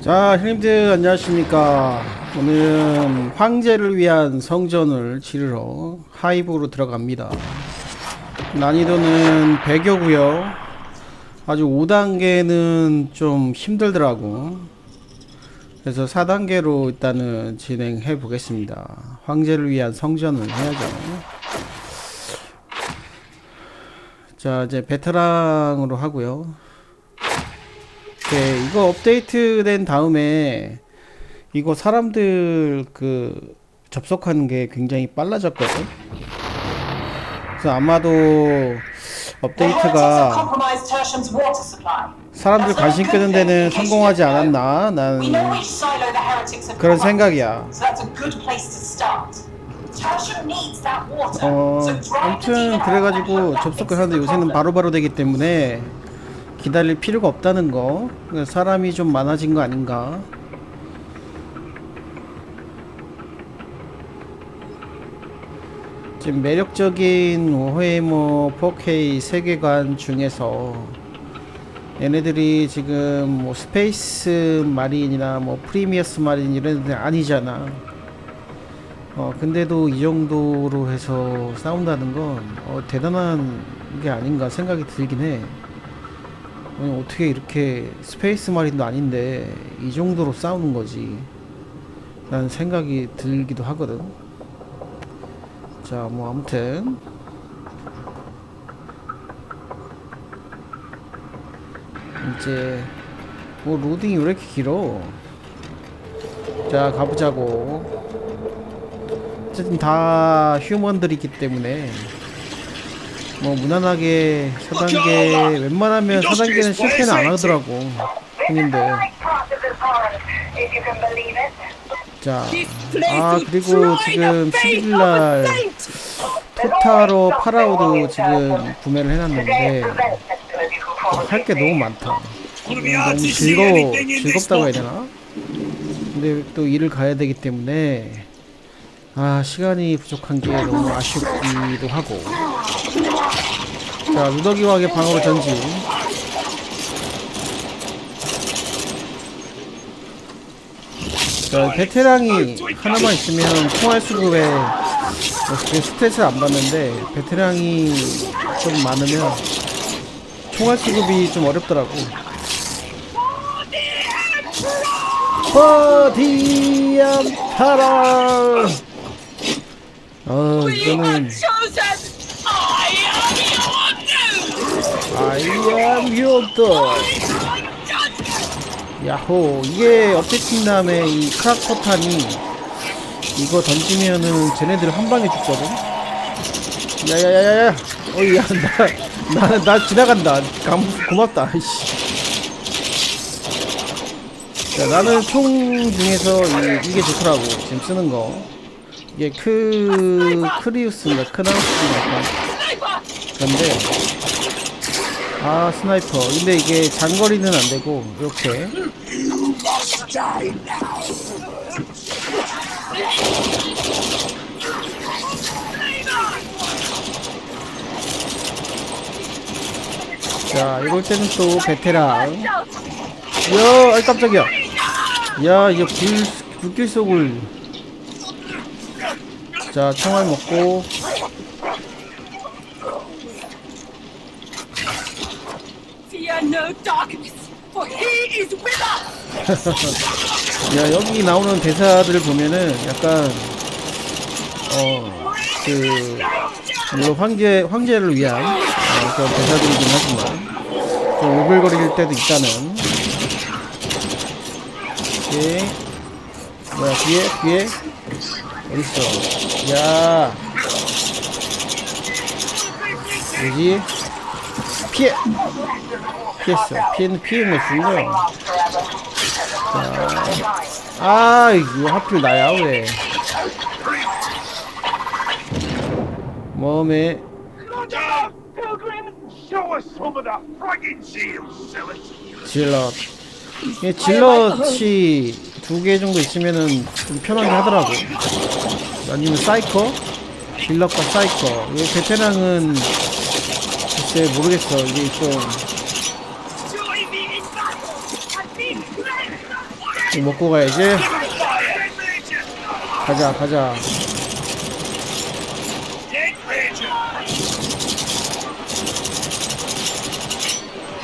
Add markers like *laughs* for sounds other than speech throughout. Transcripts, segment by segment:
자, 형님들 안녕하십니까. 오늘은 황제를 위한 성전을 치르러 하이브로 들어갑니다. 난이도는 100여고요. 아주 5단계는 좀 힘들더라고. 그래서 4단계로 일단은 진행해 보겠습니다. 황제를 위한 성전을 해야죠. 자, 이제 베테랑으로 하고요. 네, 이거 업데이트 된 다음에 이거 사람들 그 접속하는 게 굉장히 빨라졌거든. 그래서 아마도 업데이트가 사람들 관심 끄는 데는 성공하지 않았나? 난 그런 생각이야. 어, 아무튼 그래가지고 접속을 하는데 요새는 바로바로 되기 때문에 기다릴 필요가 없다는 거. 사람이 좀 많아진 거 아닌가? 지금 매력적인 오헤이모 4K 세계관 중에서 얘네들이 지금 뭐 스페이스 마린이나 뭐 프리미어스 마린 이런 애들 아니잖아. 어 근데도 이 정도로 해서 싸운다는 건 어, 대단한 게 아닌가 생각이 들긴 해. 아니, 어떻게 이렇게 스페이스 마린도 아닌데 이 정도로 싸우는 거지. 라는 생각이 들기도 하거든. 자 뭐 아무튼. 이제 뭐 로딩이 왜 이렇게 길어? 자 가보자고. 어쨌든 다 휴먼들이기 때문에 뭐 무난하게 4단계 웬만하면 4단계는 실패는 안 하더라고 형님들. 자, 아 그리고 지금 11일날 토타로 파라오도 지금 구매를 해놨는데 할 게 너무 많다. 너무 즐거워 즐겁다고 해야 되나? 근데 또 일을 가야 되기 때문에 아 시간이 부족한 게 너무 아쉽기도 하고 자 누더기왕의 방어로 전진. 자 베테랑이 하나만 있으면 총알 수급에 스탯을 안 받는데 베테랑이 좀 많으면 총알 수급이 좀 어렵더라고. 버디암 타라! 어 이거는 I am your dog. 야호 이게 업데이트 다음에 이 크락 포탄이 이거 던지면은 쟤네들 한 방에 죽거든? 야야야야야. 어이야 나 나는 나 지나간다. 감 고맙다 이씨. 자 나는 총 중에서 이, 이게 좋더라고 지금 쓰는 거. 이게 크 크리우스인가 크나우스인가. 그런데 아 스나이퍼. 근데 이게 장거리는 안 되고 이렇게. 자 이럴 때는 또 베테랑. 야 아이 깜짝이야. 야 이거 불 불길 속을. 자 총알 먹고 야 여기 나오는 대사들을 보면은 약간 어 그 물론 황제 황제를 위한 어, 그런 대사들이긴 하지만 좀 오글거릴 때도 있다는. 오케이 뭐야 뒤에 뒤에? 어딨어? 야. 뭐지 피해. 피했어. 피했는 피해면 죽는 거야 아 이거 하필 나야 왜? 몸에. 질럿. 이게 질럿이 두 개 정도 있으면은 좀 편하게 하더라고. 아니면 사이커? 질럿과 사이커. 이 베테랑은 글쎄 모르겠어. 이게 좀 먹고 가야지. 가자, 가자.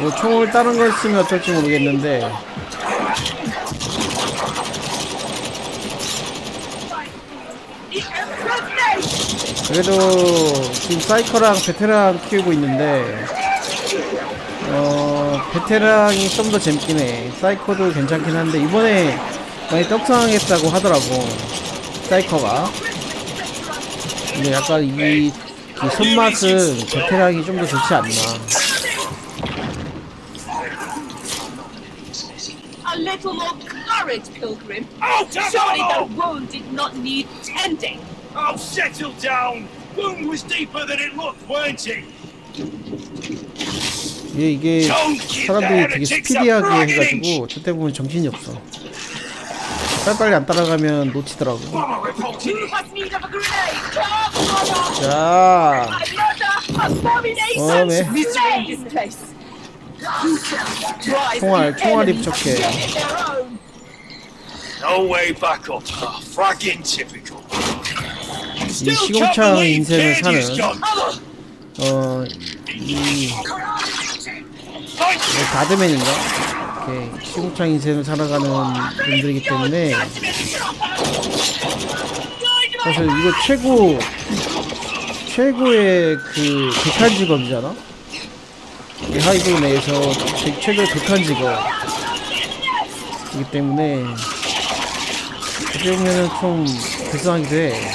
뭐 총을 다른 걸 쓰면 어떨지 모르겠는데. 그래도 지금 사이커랑 베테랑 키우고 있는데 어 베테랑이 좀 더 재밌긴 해 사이커도 괜찮긴 한데 이번에 많이 떡상했다고 하더라고 사이커가 근데 약간 이, 이 손맛은 베테랑이 좀 더 좋지 않나 A little more courage, Pilgrim. Out of Surely ammo! the wound did not need tending. Oh, settle down! Wound was deeper than it looked, weren't it? 이게, 사람들이 되게 스피디하게 해가지고 저때 보면 정신이 없어 빨리빨리 안 따라가면 놓치더라고! 자 Oh. Drive 총알, 총알이 부족해. to get their own. No way back up. Ah, fragging typical. 이 시공창 인생을 사는 gone. 어, 이 You. 가드맨인가? 이렇게 시공창 인생을 살아가는 분들이기 때문에 사실 이거 최고 최고의 그 극한 직업이잖아. 이 하이브 내에서 제- 최고의 극한 직업이기 때문에 어떻게 보면은 좀 불쌍하기도 해.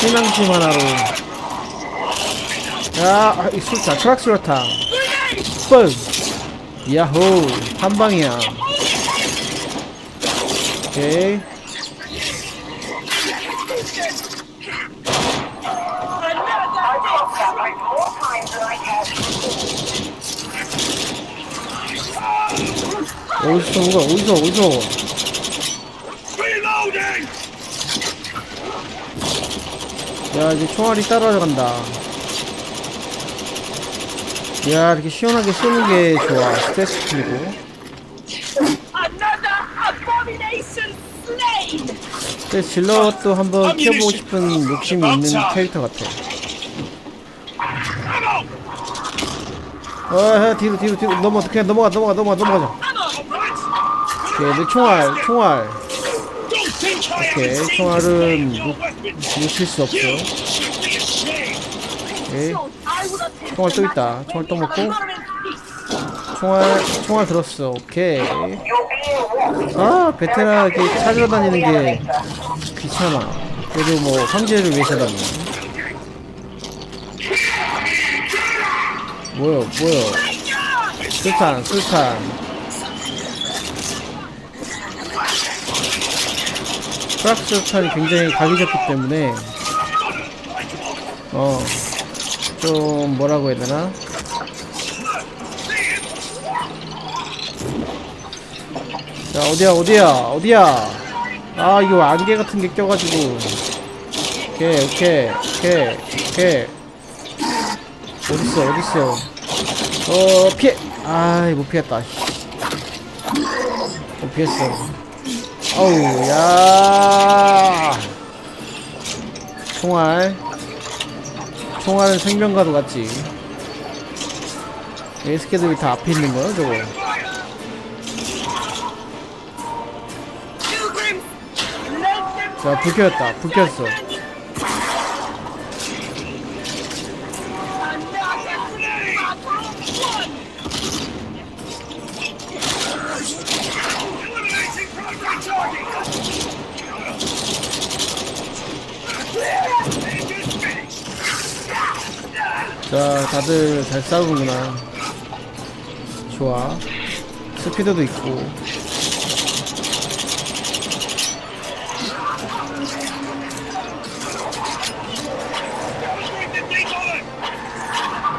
신앙심 하나로. 야, 아, 이 술탄, 트락 술탄. 뻥! 야호! 한 방이야. 오케이. 어디서 온 거야? 어디서, 어디서? 야, 이제 총알이 따라간다. 야, 이렇게 시원하게 쏘는 게 좋아. 스트레스 풀리고. 근데 질럿도 한번 키워보고 싶은 욕심이 있는 캐릭터 같아. 어, 어, 뒤로, 뒤로, 뒤로. 넘어, 그냥 넘어가, 넘어가, 넘어가, 넘어가자. 오케이, 내 총알, 총알. Seen 총알은. 눕힐 수 없어. 오케이. 총알 또 있다. 총알 또 먹고. 총알, 총알 들었어. 오케이. 아, 베테랑 이렇게 찾아다니는 게 귀찮아. 그래도 뭐, 황제를 위해서라면. 뭐야, 뭐야. 술탄, 술탄. 프락스 술탄이 굉장히 각이 잡기 때문에, 어, 좀 뭐라고 해야 되나? 자 어디야 어디야 어디야? 아 이거 안개 같은 게 껴가지고. 오케이 오케이 오케이 오케이. 어딨어 어딨어? 어 피해. 아이 못 피했다. 못 피했어. 어우 야. 총알 총알은 생명과도 같지 에스케들이 다 앞에 있는 거야 저거 자, 불 켰다. 불 켰어. 자, 다들 잘 싸우는구나. 좋아. 스피드도 있고.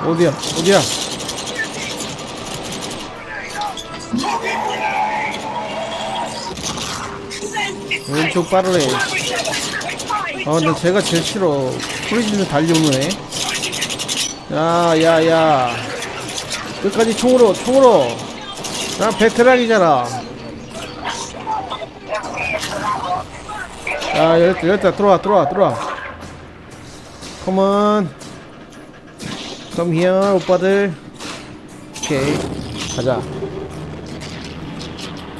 어디야? 어디야? 왼쪽 빠르네. 아, 근데 제가 제일 싫어. 프리즈는 달려오는 애. 야, 야, 야. 끝까지 총으로, 총으로. 나 베테랑이잖아. 아 열렸다 열렸다 들어와 들어와 들어와. 컴온. Come here 오빠들. 오케이 가자.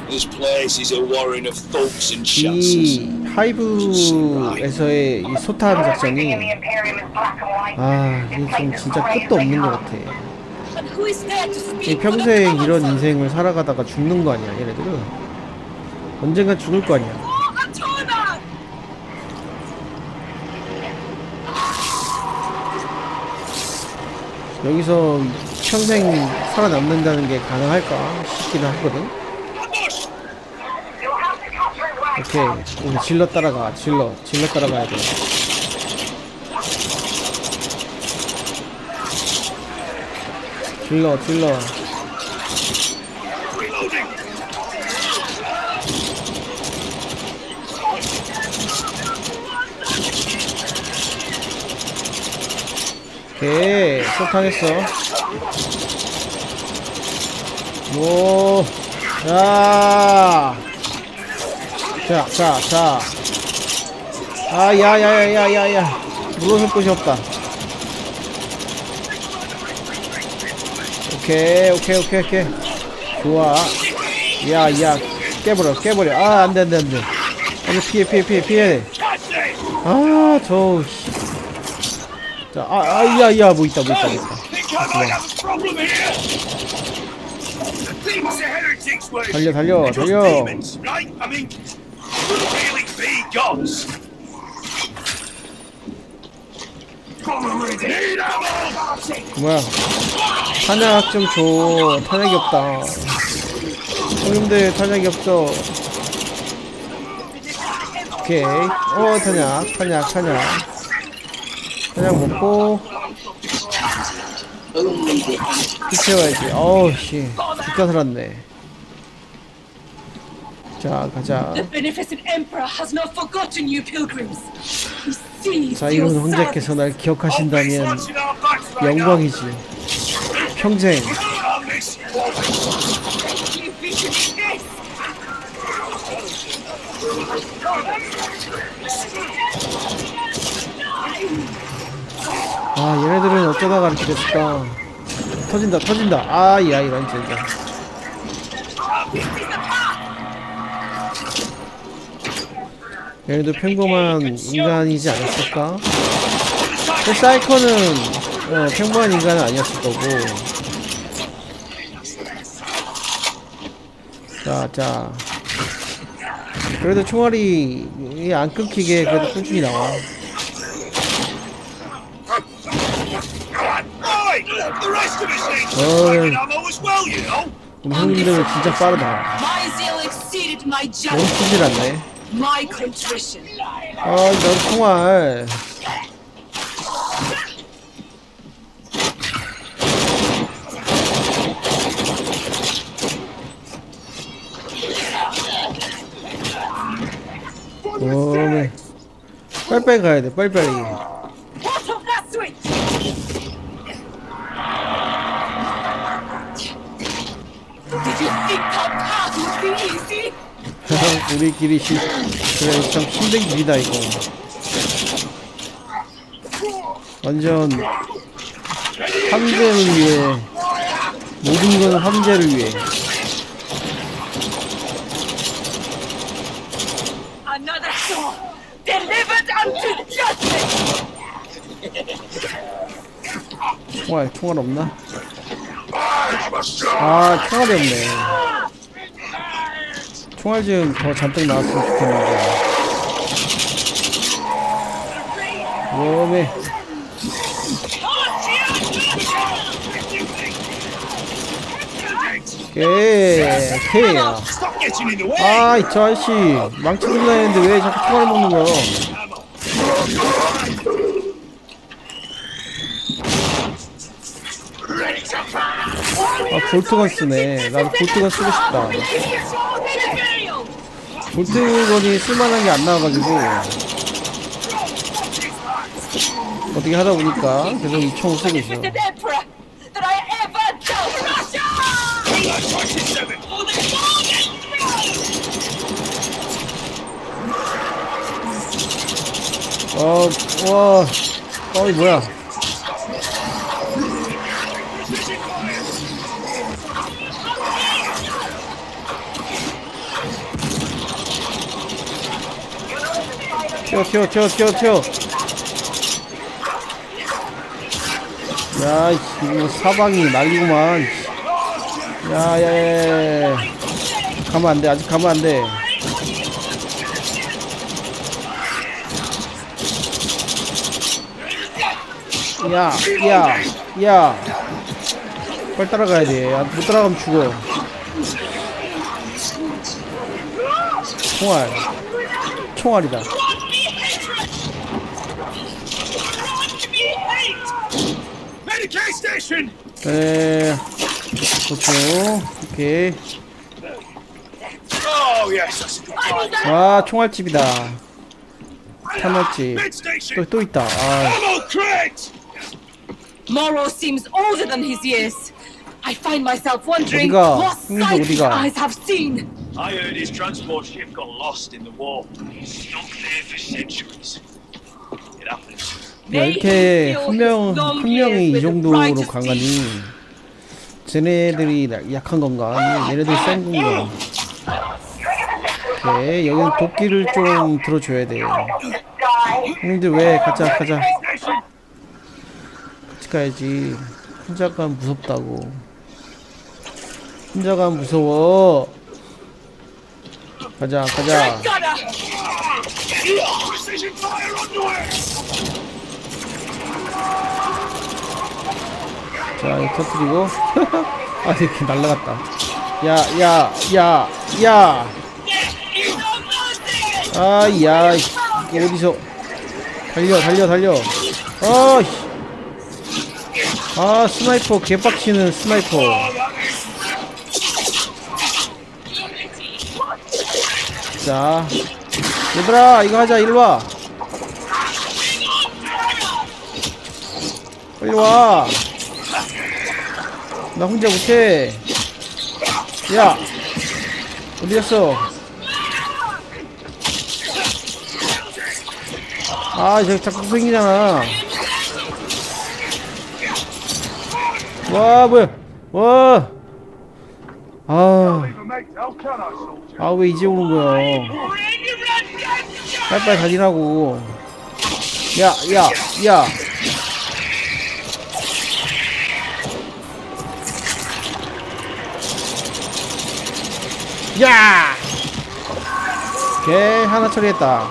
This place is a warren of thugs and 이 chances. 하이브에서의 이 소탄 작전이 아 이게 좀 진짜 끝도 없는 것 같아. 평생 이런? 인생을 살아가다가 죽는 거 아니야 얘네들은 언젠간 죽을 거 아니야! 여기서 평생 살아남는다는 게 가능할까 싶기는 하거든 오케이. 우리 질러 따라가. 질러. 질러 따라가야 돼. 질러 질러. 오케이. 소탕했어. 오, 자, 자, 자, 자. 아, 야, 야, 야, 야, 야, 야. 물러설 곳이 없다. 오케이, 오케이, 오케이, 오케이. 좋아. 야, 야, 깨버려, 깨버려. 아, 안 돼, 안 돼, 안 돼. 빨리 피해, 피해, 피해, 피해. 아, 저, 씨. 자, 아, 아, 야, 야, 뭐 있다, 뭐 있다, 뭐 있다. 달려, 달려, 달려. Gods. Need ammo! 뭐야? 탄약 좀 줘. 탄약이 없다. 형님들 탄약이 없어. 오케이. 어 탄약. 탄약 탄약. 탄약 먹고. 피 채워야지. 어우 씨. 죽다 살았네 자 가자 The beneficent emperor has not forgotten you pilgrims. He sees 자 your 이런 혼자께서 날 Always 기억하신다면 영광이지 평생 this. You vision this! 아 얘네들은 어쩌다가 이렇게 됐을까 터진다 터진다 아야 이런 진짜 얘네도 평범한 인간이지 않았을까? 그 사이코는 어, 평범한 인간은 아니었을 거고 자자 그래도 총알이 이안 끊기게 그래도 꾸준히 나와 Oh. 우리 형님들 진짜 빠르다 쓰질 않네 my contrition. 아, 난 총알. 오메. 빨리빨리 가야 돼, 빨리빨리. What of that switch? Did you think our path would be easy? 우리끼리 시, *laughs* 그래, 참 힘든 길이다, 이거. 완전, 함재를 위해, 모든 건 함재를 위해. 총알, 총알 없나? 아, 총알이 없네. 총알 좀더 잔뜩 나왔으면 좋겠는데. 몸에. 오케이, the way. 아, 이 저 아저씨. 망치 들라 했는데 왜 자꾸 총알을 먹는 거야? 아, 볼트건 쓰네. 나도 볼트건 쓰고 싶다. 볼트건이 쓸만한 게 안 나와가지고. 어떻게 하다 보니까 계속 이 총을 쓰고 있어. 어, 와, 어 이 뭐야? 튀어, 튀어, 튀어, 튀어, 튀어. 야, 이거 사방이 난리구만. 야, 야, 야, 야. 가면 안 돼. 아직 가면 안 돼. 야, 야, 야. 빨리 따라가야 돼. 아, 못 따라가면 죽어. 총알. 총알이다. Medicaid station! 에, 그렇죠. 오케이. Oh, yes, that's a good time. 와, 총알집이다. 탄알집. Med 또, station! 또 있다. 아, Ammo crate! Morrow seems older than his years. I find myself wondering 어디가? what 형님도 sights his 어디가? eyes have seen. I heard his transport ship got lost in the war. Stuck there for centuries. It happens. 야, 이렇게 한 명, 한 명이 이 정도로 강하니, 쟤네들이 나- 약한 건가? 아니면 얘네들 센 건가? 오케이, 여기는 도끼를 좀 들어줘야 돼. 형님들 왜? 가자, 가자. 같이 가야지. 혼자 가면 무섭다고. 혼자 가면 무서워. 가자, 가자. 자, 터뜨리고. *laughs* 아, 이렇게 날라갔다. 야, 야, 야, 야. 아, 야, 이 어디서. 달려, 달려, 달려. 아, 씨. 아, 스나이퍼, 개빡치는 스나이퍼. 자. 얘들아, 이거 하자, 일로 와. 빨리 와. 나 혼자 못해. 야, 어디 갔어? 아, 저기 자꾸 생기잖아. 와, 뭐야? 와. 아? 아, 왜 이제 오는 거야? 빨리빨리 가지라고. 야, 야, 야. 야! 오케이, 하나 처리했다.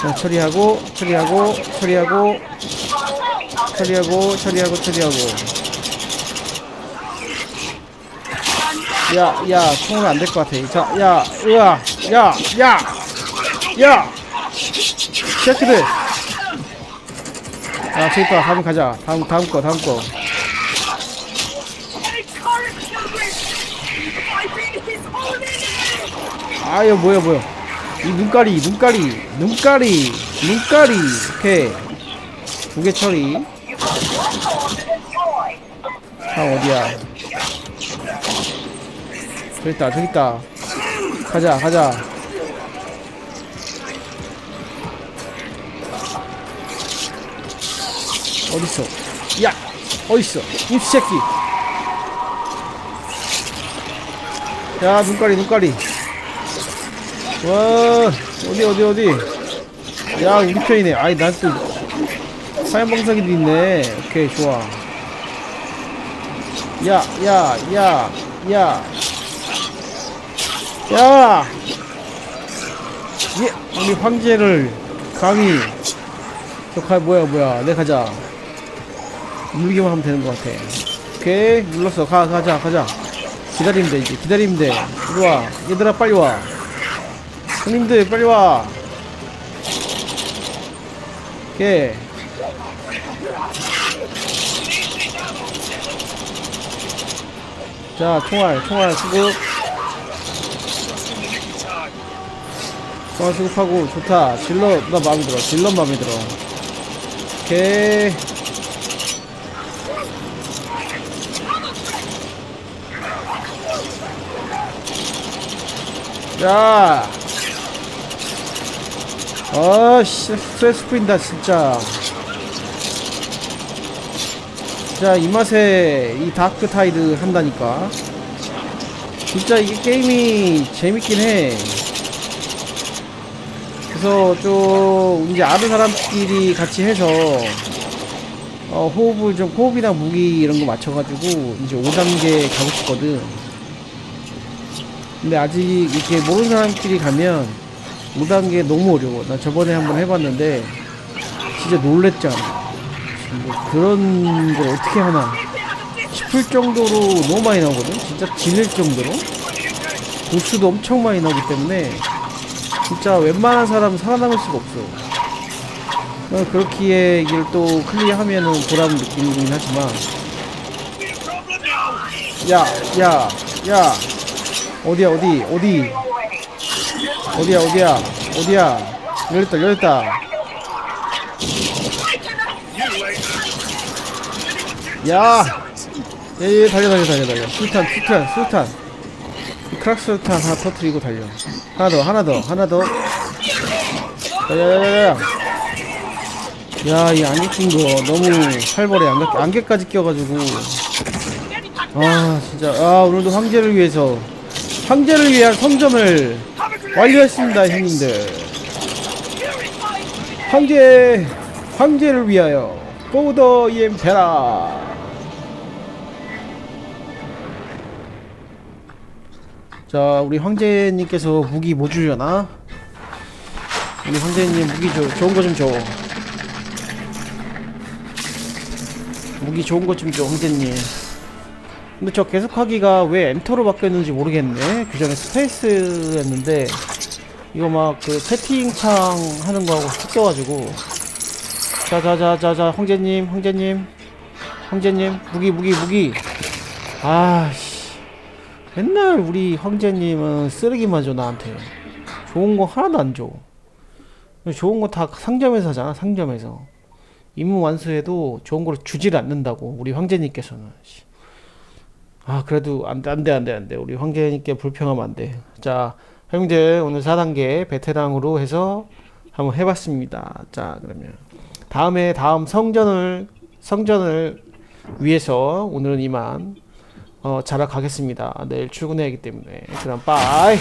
자, 처리하고, 처리하고, 처리하고, 처리하고, 처리하고, 처리하고. 야, 야, 총은 안될 것 같아. 자, 야, 으아, 야, 야, 야! 셰프들! 아, 저기 있다. 다음 가자. 다음, 다음 거, 다음 거. 아, 이거 뭐야, 뭐야. 이 눈가리, 눈가리, 눈가리, 눈가리. 오케이. 두 개 처리. 다음 어디야? 저기 있다, 저기 있다. 가자, 가자. 어딨어? 야! 어딨어? 이 새끼! 야, 눈가리, 눈가리. 와, 어디, 어디, 어디. 야, 우리 편이네. 아이, 난 또, 사연방사기도 있네. 오케이, 좋아. 야, 야, 야, 야. 야! 예, 우리 황제를 감히. 저 가, 뭐야, 뭐야. 내 가자. 누르기만 하면 되는 것 같아. 오케이, 눌렀어. 가, 가자, 가자. 기다리면 돼, 이제. 기다리면 돼. 이리 와. 얘들아, 빨리 와. 손님들 빨리 와. 오케이. 자 총알 총알 수급 총알 수급하고 좋다. 질러 나 마음에 들어. 질러 마음에 들어. 오케이. 자 아씨 스트레스 풀린다 진짜. 진짜 이 맛에 이 다크 타이드 한다니까. 진짜 이게 게임이 재밌긴 해. 그래서 좀 이제 아는 사람끼리 같이 해서 어, 호흡을 좀 호흡이랑 무기 이런 거 맞춰가지고 이제 5단계 가고 싶거든. 근데 아직 이렇게 모르는 사람끼리 가면 5단계 너무 어려워. 나 저번에 한번 해봤는데 진짜 놀랬잖아. 뭐 그런 걸 어떻게 하나 싶을 정도로 너무 많이 나오거든. 진짜 질릴 정도로. 보스도 엄청 많이 나오기 때문에 진짜 웬만한 사람은 살아남을 수가 없어. 어, 그렇기에 이걸 또 클리어하면은 보람 느끼긴 하지만. 야, 야, 야. 어디야 어디? 어디 어디야 어디야? 어디야? 열렸다 열렸다. 야! 예 예 달려 달려 달려 달려. 술탄 술탄 술탄. 크락스 술탄 하나 터트리고 달려. 하나 더 하나 더 하나 더. 야 야 야 야 야. 야 이 안개 낀거 너무 살벌해. 안개, 안개까지 껴가지고. 아 진짜. 아 오늘도 황제를 위해서. 황제를 위한 성전을 완료했습니다 형님들. 황제 황제를 위하여 고더 이엠페라. 자 우리 황제님께서 무기 뭐 주려나? 우리 황제님 무기 줘 좋은 거 좀줘. 무기 좋은 거 좀줘 황제님 근데 저 계속하기가 왜 엔터로 바뀌었는지 모르겠네. 그 전에 스페이스였는데 이거 막 그 채팅창 하는 거하고 섞여가지고. 자자자자자 황제님 황제님 황제님 무기 무기 무기. 아씨. 맨날 우리 황제님은 쓰레기만 줘 나한테. 좋은 거 하나도 안줘. 좋은 거 다 상점에서 하잖아 상점에서. 임무 완수해도 좋은 걸 주질 않는다고 우리 황제님께서는. 씨. 아 그래도 안 돼 안 돼 안 돼 안 돼. 우리 황제님께 불평하면 안 돼. 자 형님들 오늘 4단계 베테랑으로 해서 한번 해봤습니다. 자 그러면 다음에 다음 성전을 성전을 위해서 오늘은 이만 어 자러 가겠습니다. 내일 출근해야 하기 때문에. 그럼 빠이